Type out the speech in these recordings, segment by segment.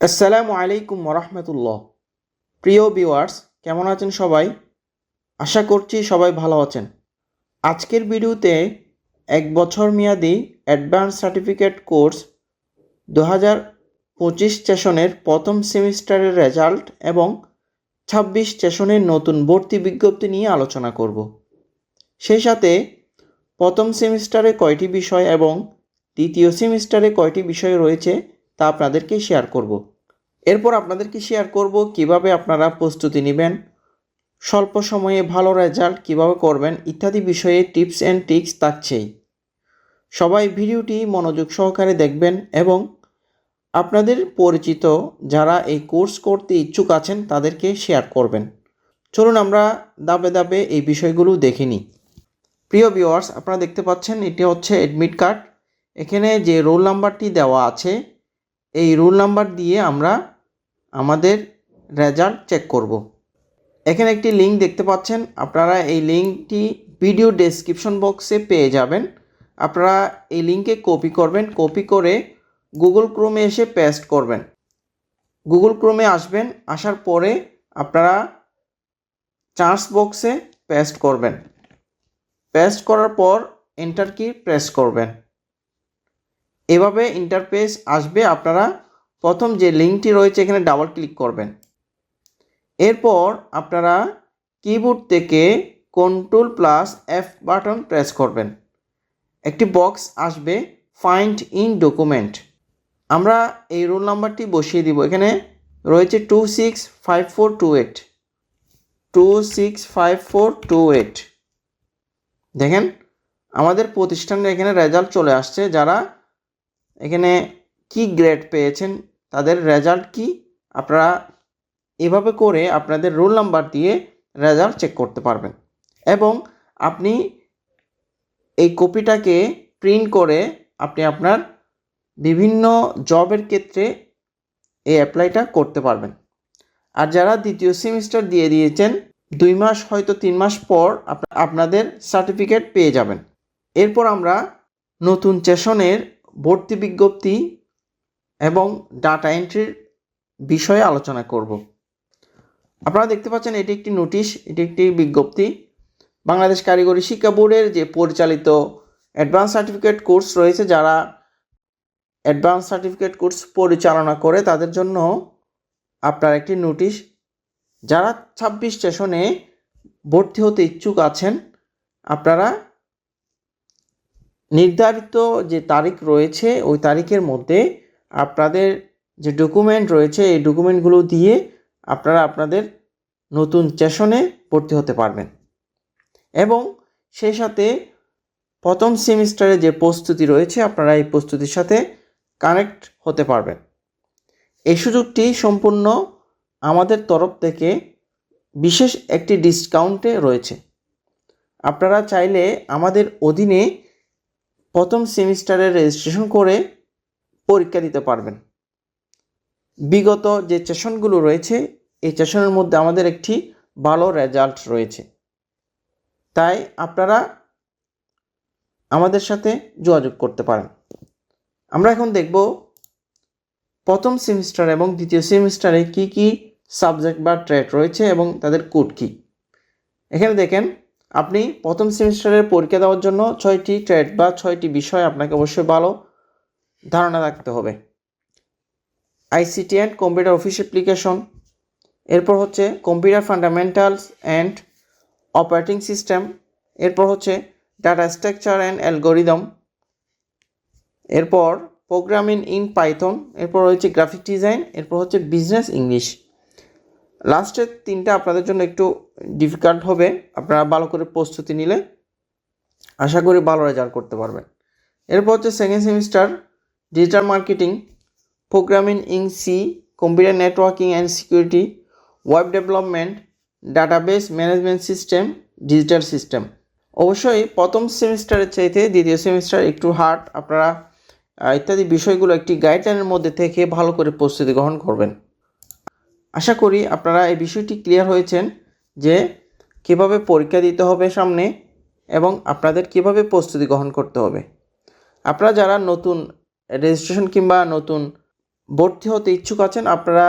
আসসালামু আলাইকুম রহমতুল্লাহ প্রিয় ভিউয়ার্স, কেমন আছেন সবাই? আশা করছি সবাই ভালো আছেন। আজকের ভিডিওতে এক বছর মেয়াদি অ্যাডভান্স সার্টিফিকেট কোর্স দু হাজার পঁচিশ সেশনের প্রথম সেমিস্টারের রেজাল্ট এবং ছাব্বিশ সেশনের নতুন ভর্তি বিজ্ঞপ্তি নিয়ে আলোচনা করব। সেই সাথে প্রথম সেমিস্টারে কয়টি বিষয় এবং দ্বিতীয় সেমিস্টারে কয়টি বিষয় রয়েছে তা আপনাদেরকে শেয়ার করব। এরপর আপনাদেরকে শেয়ার করব কীভাবে আপনারা প্রস্তুতি নেবেন, স্বল্প সময়ে ভালো রেজাল্ট কীভাবে করবেন ইত্যাদি বিষয়ে টিপস অ্যান্ড ট্রিক্স থাকছেই সবাই ভিডিওটি মনোযোগ সহকারে দেখবেন এবং আপনাদের পরিচিত যারা এই কোর্স করতে ইচ্ছুক আছেন তাদেরকে শেয়ার করবেন। চলুন আমরা দাবে দাবে এই বিষয়গুলো দেখে নিই। প্রিয় ভিউয়ার্স আপনারা দেখতে পাচ্ছেন এটি হচ্ছে অ্যাডমিট কার্ড এখানে যে রোল নাম্বারটি দেওয়া আছে এই রোল নাম্বার দিয়ে আমরা আমাদের রেজাল্ট চেক করব। এখানে একটি লিঙ্ক দেখতে পাচ্ছেন। আপনারা এই লিঙ্কটি ভিডিও ডেসক্রিপশন বক্সে পেয়ে যাবেন। আপনারা এই লিঙ্কে কপি করবেন। কপি করে গুগল ক্রোমে এসে পেস্ট করবেন। গুগল ক্রোমে আসবেন। আসার পরে আপনারা চার্জ বক্সে পেস্ট করবেন। পেস্ট করার পর এন্টার কি প্রেস করবেন। এভাবে ইন্টারফেস আসবে আপনারা প্রথম যে লিঙ্কটি রয়েছে এখানে ডাবল ক্লিক করবেন। এরপর আপনারা কিবোর্ড থেকে control plus F button press করবেন। একটি বক্স আসবে ফাইন্ড ইন ডকুমেন্ট আমরা এই রোল নাম্বারটি বসিয়ে দিব। এখানে রয়েছে two six five four two eight two six five four two eight দেখেন, আমাদের প্রতিষ্ঠানের এখানে রেজাল্ট চলে আসছে। যারা এখানে কি গ্রেড পেয়েছেন, তাদের রেজাল্ট কি, আপনারা এভাবে করে আপনাদের রোল নাম্বার দিয়ে রেজাল্ট চেক করতে পারবেন। এবং আপনি এই কপিটাকে প্রিন্ট করে আপনি আপনার বিভিন্ন জবের ক্ষেত্রে এই অ্যাপ্লাইটা করতে পারবেন। আর যারা দ্বিতীয় সেমিস্টার দিয়ে দিয়েছেন, দুই মাস হয়তো তিন মাস পর আপনাদের সার্টিফিকেট পেয়ে যাবেন। এরপর আমরা নতুন সেশনের ভর্তি বিজ্ঞপ্তি এবং ডাটা এন্ট্রির বিষয়ে আলোচনা করব। আপনারা দেখতে পাচ্ছেন এটি একটি নোটিশ এটি একটি বিজ্ঞপ্তি। বাংলাদেশ কারিগরি শিক্ষা বোর্ডের যে পরিচালিত অ্যাডভান্স সার্টিফিকেট কোর্স রয়েছে, যারা অ্যাডভান্স সার্টিফিকেট কোর্স পরিচালনা করে, তাদের জন্য আপনার একটি নোটিশ যারা ছাব্বিশ স্টেশনে ভর্তি হতে ইচ্ছুক আছেন, আপনারা নির্ধারিত যে তারিখ রয়েছে, ওই তারিখের মধ্যে আপনাদের যে ডকুমেন্ট রয়েছে, এই ডকুমেন্টগুলো দিয়ে আপনারা আপনাদের নতুন সেশনে ভর্তি হতে পারবেন। এবং সেই সাথে প্রথম সেমিস্টারে যে প্রস্তুতি রয়েছে, আপনারা এই প্রস্তুতির সাথে কানেক্ট হতে পারবেন। এই সুযোগটি সম্পূর্ণ আমাদের তরফ থেকে বিশেষ একটি ডিসকাউন্টে রয়েছে। আপনারা চাইলে আমাদের অধীনে প্রথম সেমিস্টারে রেজিস্ট্রেশন করে পরীক্ষা দিতে পারবেন। বিগত যে সেশনগুলো রয়েছে, এই সেশনের মধ্যে আমাদের একটি ভালো রেজাল্ট রয়েছে। তাই আপনারা আমাদের সাথে যোগাযোগ করতে পারেন। আমরা এখন দেখব প্রথম সেমিস্টার এবং দ্বিতীয় সেমিস্টারে কি কি সাবজেক্ট বা ট্রেড রয়েছে এবং তাদের কোড কী। এখানে দেখেন আপনি প্রথম সেমিস্টারের পরীক্ষা দেওয়ার জন্য ছয়টি ট্রেড বা ছয়টি বিষয় আপনাকে অবশ্যই ভালো ধারণা রাখতে হবে। ICT and computer office application. এরপর হচ্ছে computer fundamentals and operating system. এরপর হচ্ছে ডাটা স্ট্রাকচার অ্যান্ড অ্যালগোরিদম। এরপর প্রোগ্রামিং ইন পাইথন। এরপর হচ্ছে গ্রাফিক ডিজাইন। এরপর হচ্ছে বিজনেস ইংলিশ। লাস্টের তিনটা আপনাদের জন্য একটু ডিফিকাল্ট হবে। আপনারা ভালো করে প্রস্তুতি নিলে আশা করি ভালো রেজাল্ট করতে পারবেন। এরপর হচ্ছে second semester digital marketing programming in C computer networking and security web development database management system digital system অবশ্যই প্রথম সেমিস্টারের চাইতে দ্বিতীয় সেমিস্টার একটু হার্ড আপনারা ইত্যাদি বিষয়গুলো একটি গাইডলাইনের মধ্যে থেকে ভালো করে প্রস্তুতি গ্রহণ করবেন। আশা করি আপনারা এই বিষয়টি ক্লিয়ার হয়েছেন যে কীভাবে পরীক্ষা দিতে হবে সামনে এবং আপনাদের কীভাবে প্রস্তুতি গ্রহণ করতে হবে। আপনারা যারা নতুন রেজিস্ট্রেশন কিংবা নতুন ভর্তি হতে ইচ্ছুক আছেন, আপনারা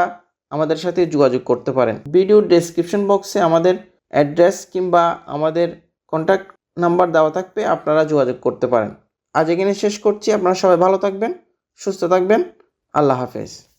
আমাদের সাথে যোগাযোগ করতে পারেন। ভিডিওর ডেসক্রিপশন বক্সে আমাদের অ্যাড্রেস কিংবা আমাদের কন্ট্যাক্ট নাম্বার দেওয়া থাকবে, আপনারা যোগাযোগ করতে পারেন। আজ এখানে শেষ করছি। আপনারা সবাই ভালো থাকবেন, সুস্থ থাকবেন। আল্লাহ হাফেজ।